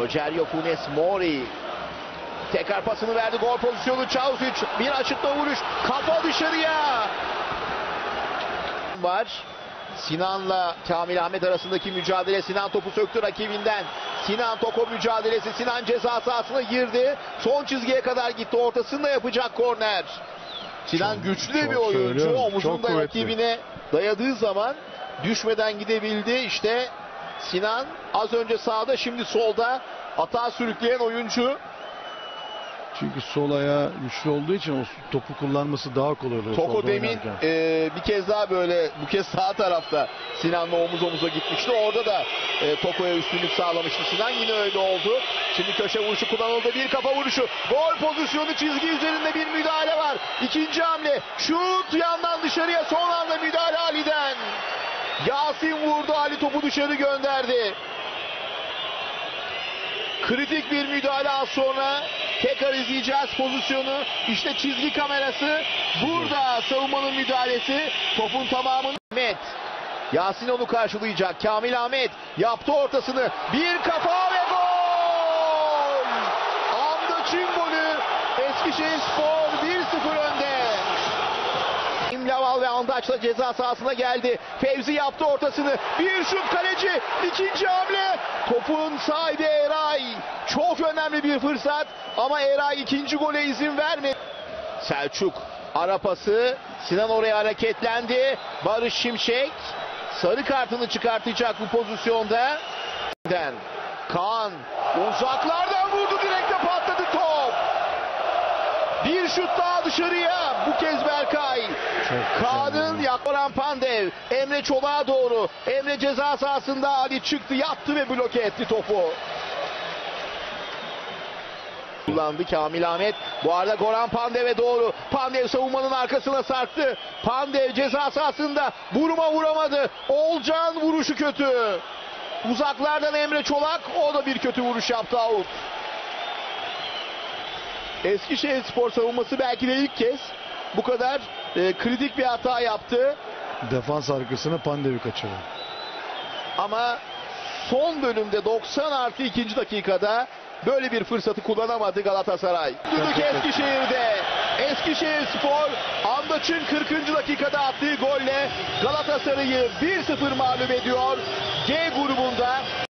Rogerio Funes Mori. Tekrar pasını verdi gol pozisyonu. Çavuzic bir açıkta vuruş. Kafa dışarıya. Var. Sinan'la Kamil Ahmet arasındaki mücadele. Sinan topu söktü rakibinden. Sinan Toko mücadelesi. Sinan ceza sahasına girdi. Son çizgiye kadar gitti. Ortasında yapacak korner. Sinan Çok- güçlü çok bir oyuncu. omuzunda rakibine dayadığı zaman düşmeden gidebildi. İşte Sinan az önce sağda şimdi solda atağa sürükleyen oyuncu Çünkü sol ayağı güçlü olduğu için o topu kullanması daha kolay oluyor. Toko demin e, bir kez daha böyle bu kez sağ tarafta Sinan'la omuz omuza gitmişti. Orada da e, Toko'ya üstünlük sağlamıştı Sinan. Yine öyle oldu. Şimdi köşe vuruşu kullanıldı. Bir kafa vuruşu. Gol pozisyonu çizgi üzerinde bir müdahale var. İkinci hamle. Şut yandan dışarıya son anda müdahale Ali'den. Yasin vurdu. Ali topu dışarı gönderdi. Kritik bir müdahale az sonra tekrar izleyeceğiz pozisyonu. İşte çizgi kamerası. Burada savunmanın müdahalesi. Topun tamamını Ahmet. Yasin onu karşılayacak. Kamil Ahmet yaptı ortasını. Bir kafa ve gol! Andaç'ın golü. Eskişehir Spor 1-0 önde. İmlaval ve Andaç'la ceza sahasına geldi. Fevzi yaptı ortasını. Bir şut kaleci. ikinci hamle. Topun sahibi Eray. Çok önemli bir fırsat. Ama Eray ikinci gole izin vermedi. Selçuk ara pası. Sinan oraya hareketlendi. Barış Şimşek sarı kartını çıkartacak bu pozisyonda. Kaan uzaklardan vurdu direkte patladı top. Şut daha dışarıya. Bu kez Berkay. Kaan'ın. Yakoran Pandev. Emre Çolak'a doğru. Emre ceza sahasında Ali çıktı yattı ve bloke etti topu. Kullandı Kamil Ahmet. Bu arada Goran Pandev'e doğru. Pandev savunmanın arkasına sarktı. Pandev ceza sahasında vurma vuramadı. Olcan vuruşu kötü. Uzaklardan Emre Çolak o da bir kötü vuruş yaptı out. Eskişehir spor savunması belki de ilk kez bu kadar e, kritik bir hata yaptı. Defans arkasına Pandevi kaçırdı. Ama son bölümde 90 artı 2. dakikada böyle bir fırsatı kullanamadı Galatasaray. Düdük Eskişehir'de. Eskişehir Spor Andaç'ın 40. dakikada attığı golle Galatasaray'ı 1-0 mağlup ediyor. G grubunda